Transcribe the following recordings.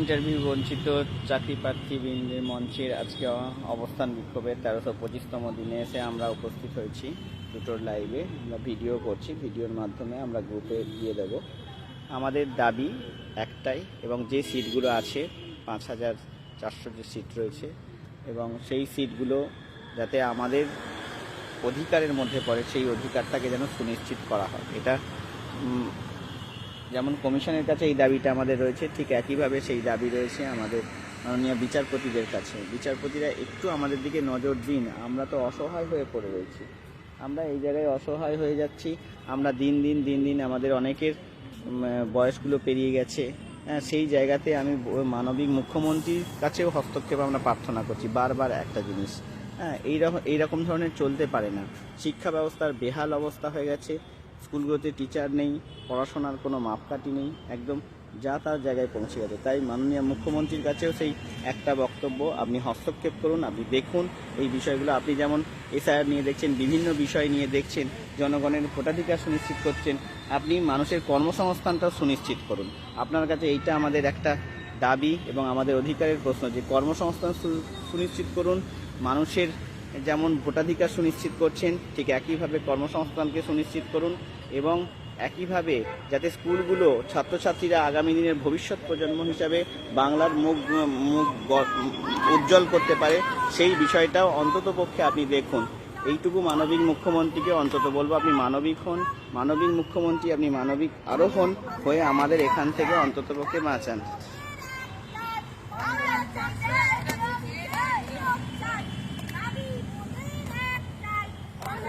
Interview বঞ্চিত চাকরি প্রার্থীবৃন্দের মঞ্চের আজকে অবস্থান বিক্ষোভের তেরোশো পঁচিশতম দিনে এসে আমরা উপস্থিত হয়েছি দুটোর লাইভে। আমরা ভিডিও করছি, ভিডিওর মাধ্যমে আমরা গ্রুপে দিয়ে দেব। আমাদের দাবি একটাই, এবং যে সিটগুলো আছে, পাঁচ হাজার চারশো যে সিট রয়েছে, এবং সেই সিটগুলো যাতে আমাদের অধিকারের মধ্যে পড়ে, সেই অধিকারটাকে যেন সুনিশ্চিত করা হয়। এটা যেমন কমিশনের কাছে এই দাবিটা আমাদের রয়েছে, ঠিক একইভাবে সেই দাবি রয়েছে আমাদের মাননীয় বিচারপতিদের কাছে। বিচারপতিরা একটু আমাদের দিকে নজর দিন, আমরা তো অসহায় হয়ে পড়ে রয়েছি। আমরা এই জায়গায় অসহায় হয়ে যাচ্ছি, আমরা দিন দিন দিন দিন আমাদের অনেকের বয়সগুলো পেরিয়ে গেছে। হ্যাঁ সেই জায়গাতে আমি মানবিক মুখ্যমন্ত্রীর কাছেও হস্তক্ষেপ আমরা প্রার্থনা করছি, বারবার একটা জিনিস। হ্যাঁ এইরকম এইরকম ধরনের চলতে পারে না। শিক্ষা ব্যবস্থার বেহাল অবস্থা হয়ে গেছে স্কুলগুলোতে টিচার নেই, পড়াশোনার কোনো মাপকাঠি নেই, একদম যা তার জায়গায় পৌঁছে গেছে। তাই মাননীয় মুখ্যমন্ত্রীর কাছেও সেই একটা বক্তব্য, আপনি হস্তক্ষেপ করুন, আপনি দেখুন এই বিষয়গুলো। আপনি যেমন এসআইআর নিয়ে দেখছেন, বিভিন্ন বিষয় নিয়ে দেখছেন, জনগণের ভোটাধিকার সুনিশ্চিত করছেন, আপনি মানুষের কর্মসংস্থানটাও সুনিশ্চিত করুন। আপনার কাছে এইটা আমাদের একটা দাবি এবং আমাদের অধিকারের প্রশ্ন যে কর্মসংস্থান সুনিশ্চিত করুন, মানুষের যেমন ভোটাধিকার সুনিশ্চিত করছেন, ঠিক একইভাবে কর্মসংস্থানকে সুনিশ্চিত করুন এবং একইভাবে যাতে স্কুলগুলো ছাত্রছাত্রীরা আগামী দিনের ভবিষ্যৎ প্রজন্ম হিসাবে বাংলার মুখ মুখ উজ্জ্বল করতে পারে, সেই বিষয়টাও অন্তত পক্ষে আপনি দেখুন। এইটুকু মানবিক মুখ্যমন্ত্রীকে অন্তত বলব, আপনি মানবিক হন। মানবিক মুখ্যমন্ত্রী, আপনি মানবিক আরও হন, হয়ে আমাদের এখান থেকে অন্তত পক্ষে বাঁচান।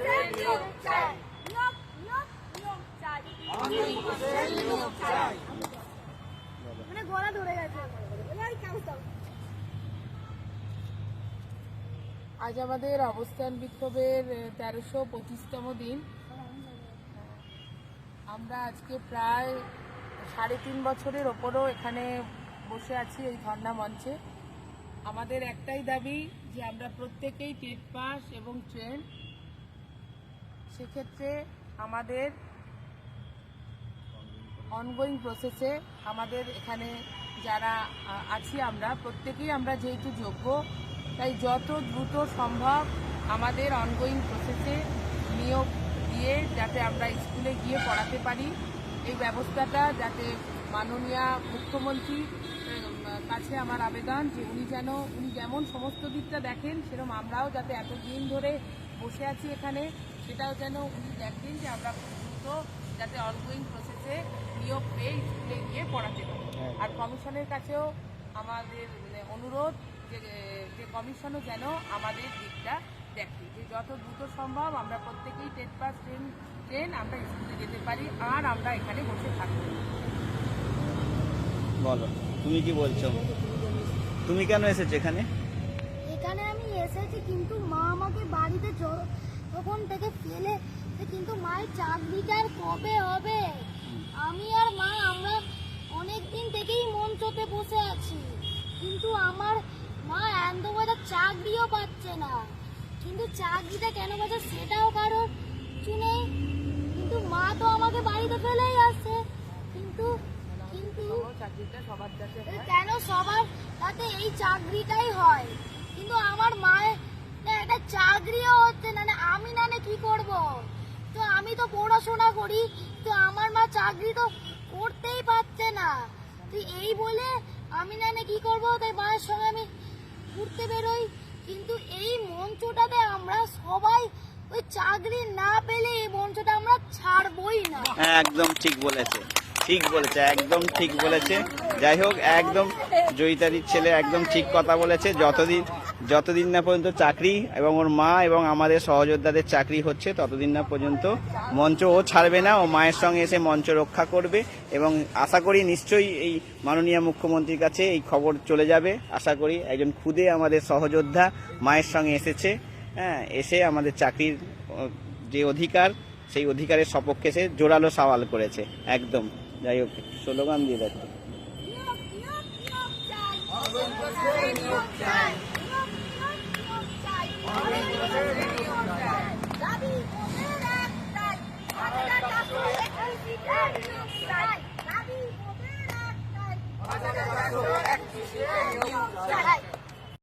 মানে আজ আমাদের অবস্থান বিক্ষোভের তেরোশো পঁচিশতম দিন। আমরা আজকে প্রায় সাড়ে তিন বছরের ওপরও এখানে বসে আছি এই ধর্ণা মঞ্চে। আমাদের একটাই দাবি যে আমরা প্রত্যেকেই টেট পাস এবং ট্রেন সেক্ষেত্রে আমাদের অনগোয়িং প্রসেসে আমাদের এখানে যারা আছি আমরা, প্রত্যেকেই আমরা যেহেতু যোগ্য, তাই যত দ্রুত সম্ভব আমাদের অনগোয়িং প্রসেসে নিয়োগ দিয়ে যাতে আমরা স্কুলে গিয়ে পড়াতে পারি। এই ব্যবস্থাটা যাতে মাননীয় মুখ্যমন্ত্রী কাছে আমার আবেদন যে উনি যেন, উনি যেমন সমস্ত দিকটা দেখেন সেরকম আমরাও যাতে এতদিন ধরে বসে আছি এখানে সেটাও যেন উনি দেখেন যে আমরা খুব দ্রুত যাতে অনগোয়িং প্রসেসে নিয়োগ পেয়ে স্কুলে গিয়ে পড়াতে পারি। আর কমিশনের কাছেও আমাদের মানে অনুরোধ যে যে কমিশনও যেন আমাদের দিকটা দেখে যে যত দ্রুত সম্ভব আমরা প্রত্যেকেই টেন পাস ট্রেন ট্রেন আমরা স্কুলে যেতে পারি আর আমরা এখানে বসে থাকব। বলো তুমি কি বলছো? তুমি কেন এসেছ এখানে? এখানে আমি এসেছি কিন্তু মা আমাকে বাড়িতে তখন থেকে ফেলে কিন্তু মায়ের চাকরিটা আর কবে হবে? আমি আর মা আমরা অনেক দিন থেকেই মঞ্চতে বসে আছি। কিন্তু আমার মা আনন্দবাজার চাকরিও পাচ্ছে না। কিন্তু চাকরিটা কেন পাচ্ছে সেটাও কারোর নেই। কিন্তু মা তো আমাকে বাড়িতে ফেলেই আসছে। কিন্তু কিন্তু চাকরিটা সবার কাছে কেন সবার তাতে এই চাকরিটাই হয়? কিন্তু আমার মায়ের একটা চাকরিও হচ্ছে না আমি না কি করব? তো আমি তো পড়াশোনা করি, তো আমার মা চাকরি তো করতেই পারছে না। তো এই বলে আমি না কি করব? তাই মায়ের সঙ্গে আমি ঘুরতে বেরোই। কিন্তু এই মঞ্চটাতে আমরা সবাই ওই চাকরি না পেলে এই মঞ্চটা আমরা ছাড়বই না। হ্যাঁ একদম ঠিক বলেছে। ঠিক বলেছে, একদম ঠিক বলেছে। যাই হোক, একদম জয়িতারির ছেলে একদম ঠিক কথা বলেছে। যতদিন যতদিন না পর্যন্ত চাকরি এবং ওর মা এবং আমাদের সহযোদ্ধাদের চাকরি হচ্ছে, ততদিন না পর্যন্ত মঞ্চ ও ছাড়বে না। ও মায়ের সঙ্গে এসে মঞ্চ রক্ষা করবে এবং আশা করি নিশ্চয়ই এই মাননীয় মুখ্যমন্ত্রীর কাছে এই খবর চলে যাবে। আশা করি একজন খুদে আমাদের সহযোদ্ধা মায়ের সঙ্গে এসেছে হ্যাঁ এসে আমাদের চাকরির যে অধিকার, সেই অধিকারের সপক্ষে সে জোরালো সওয়াল করেছে, একদম। যাই হোক, স্লোগান দিয়ে দেখো Gabi!